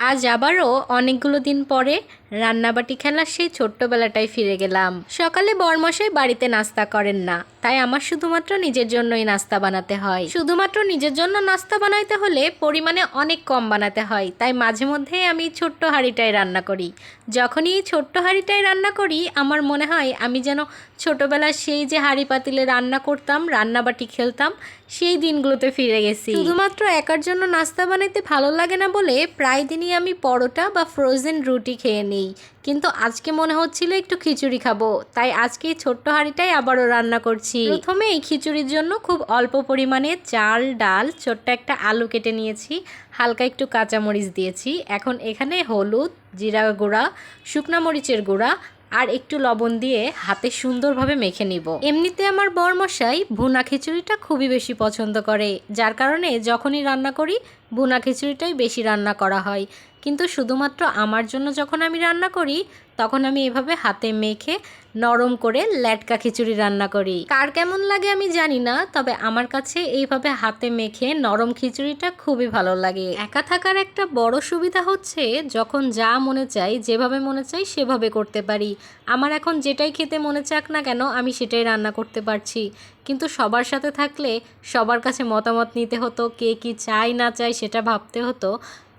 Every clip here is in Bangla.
আজ আবারও অনেকগুলো দিন পরে রান্নাবাটি খেলার সেই ছোট্টবেলাটায় ফিরে গেলাম। সকালে বরমশাই বাড়িতে নাস্তা করেন না। তাই আমার শুধুমাত্র নিজের জন্যই নাস্তা বানাতে হয়। শুধুমাত্র নিজের জন্য নাস্তা বানাইতে হলে পরিমাণে অনেক কম বানাতে হয়। তাই মাঝে মধ্যে আমি ছোট্ট হাঁড়িটায় রান্না করি। যখনই এই ছোট্ট হাঁড়িটায় রান্না করি, আমার মনে হয় আমি যেন ছোটবেলার সেই যে হাঁড়ি পাতিলে রান্না করতাম, রান্নাবাটি খেলতাম, সেই দিনগুলোতে ফিরে গেছি। শুধুমাত্র একার জন্য নাস্তা বানাইতে ভালো লাগে না বলে প্রায় দিনই আমি পরোটা বা ফ্রোজেন রুটি খেয়ে নিই। কিন্তু আজকে মনে হচ্ছিল একটু খিচুড়ি খাব। তাই আজকে এই ছোট্ট হাঁড়িটাই আবারও রান্না করছি। প্রথমে এই খিচুড়ির জন্য খুব অল্প পরিমাণে চাল, ডাল, ছোট্ট একটা আলু কেটে নিয়েছি। হালকা একটু কাঁচামরিচ দিয়েছি। এখন এখানে হলুদ, জিরা গুঁড়া, শুকনা মরিচের গুঁড়া আর একটু লবণ দিয়ে হাতে সুন্দরভাবে মেখে নিব। এমনিতে আমার বরমশাই ভুনা খিচুড়িটা খুবই বেশি পছন্দ করে। যার কারণে যখনই রান্না করি, ভুনা খিচুড়িটাই বেশি রান্না করা হয়। কিন্তু শুধুমাত্র আমার জন্য যখন আমি রান্না করি, তখন আমি এভাবে হাতে মেখে নরম করে ল্যাটকা খিচুড়ি রান্না করি। কার কেমন লাগে আমি জানি না, তবে আমার কাছে এইভাবে হাতে মেখে নরম খিচুড়িটা খুবই ভালো লাগে। একা থাকার একটা বড় সুবিধা হচ্ছে, যখন যা মনে চাই, যেভাবে মনে চাই, সেভাবে করতে পারি। আমার এখন যেটাই খেতে মনে চাক না কেন, আমি সেটাই রান্না করতে পারছি। কিন্তু সবার সাথে থাকলে সবার কাছে মতামত নিতে হতো, কে কি চাই না চাই সেটা ভাবতে হতো।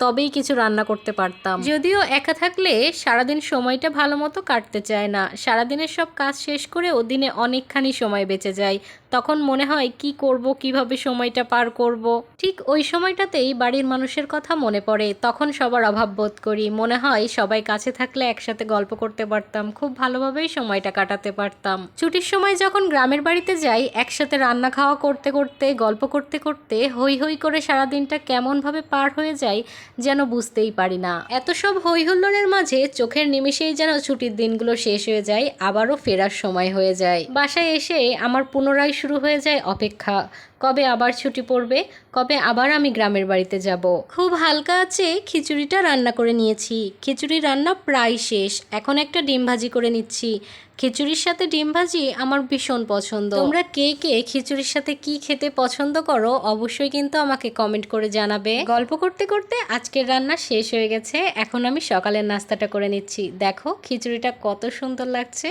তবেই কিছু রান্না করতে পারতাম। যদিও একা থাকলে সারাদিন সময়টা ভালো মতো কাটতে চায় না। সারাদিনের সব কাজ শেষ করে ও দিনে অনেকখানি সময় বেঁচে যায়। তখন মনে হয় কি করব, কীভাবে সময়টা পার করব। ঠিক ওই সময়টাতেই বাড়ির মানুষের কথা মনে পড়ে। তখন সবার অভাব বোধ করি। মনে হয় সবাই কাছে থাকলে একসাথে গল্প করতে পারতাম, খুব ভালোভাবেই সময়টা কাটাতে পারতাম। ছুটির সময় যখন গ্রামের বাড়িতে যাই, একসাথে রান্না খাওয়া করতে করতে, গল্প করতে করতে হই হই করে সারাদিনটা কেমনভাবে পার হয়ে যায় যেন বুঝতেই পারি না। এত সব হই হুল্লোড়ের মাঝে চোখের নিমিষেই যেন ছুটির দিনগুলো শেষ হয়ে যায়, আবারও ফেরার সময় হয়ে যায়। বাসায় এসে আমার পুনরায় শুরু হয়ে যায় অপেক্ষা। কবে আবার ছুটি পড়বে, কবে আবার আমি গ্রামের বাড়িতে যাব। খুব হালকা আছে, খিচুড়িটা রান্না করে নিয়েছি। খিচুড়ি রান্না প্রায় শেষ, এখন একটা ডিম ভাজি করে নিচ্ছি। খিচুড়ির সাথে ডিম ভাজি আমার ভীষণ পছন্দ। তোমরা কে কে খিচুড়ির সাথে কি খেতে পছন্দ করো, অবশ্যই কিন্তু আমাকে কমেন্ট করে জানাবে। গল্প করতে করতে আজকের রান্না শেষ হয়ে গেছে, এখন আমি সকালের নাস্তাটা করে নিচ্ছি। দেখো খিচুড়িটা কত সুন্দর লাগছে।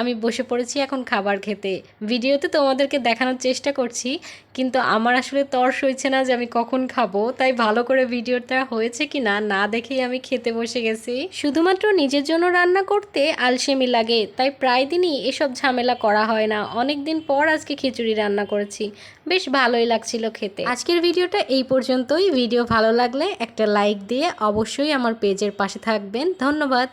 আমি বসে পড়েছি এখন খাবার খেতে। ভিডিওতে তোমাদেরকে দেখানোর চেষ্টা করছি কিন্তু আমার আসলে তর্স হয়েছে না যে আমি কখন খাব, তাই ভালো করে ভিডিওটা হয়েছে কি না না দেখেই আমি খেতে বসে গেছি। শুধুমাত্র নিজের জন্য রান্না করতে আলসেমি লাগে, তাই প্রায় দিনই এসব ঝামেলা করা হয় না। অনেক দিন পর আজকে খিচুড়ি রান্না করেছি। বেশ ভালোই লাগছিল খেতে। আজকের ভিডিওটা এই পর্যন্তই। ভিডিও ভালো লাগলে একটা লাইক দিয়ে অবশ্যই আমার পেজের পাশে থাকবেন। ধন্যবাদ।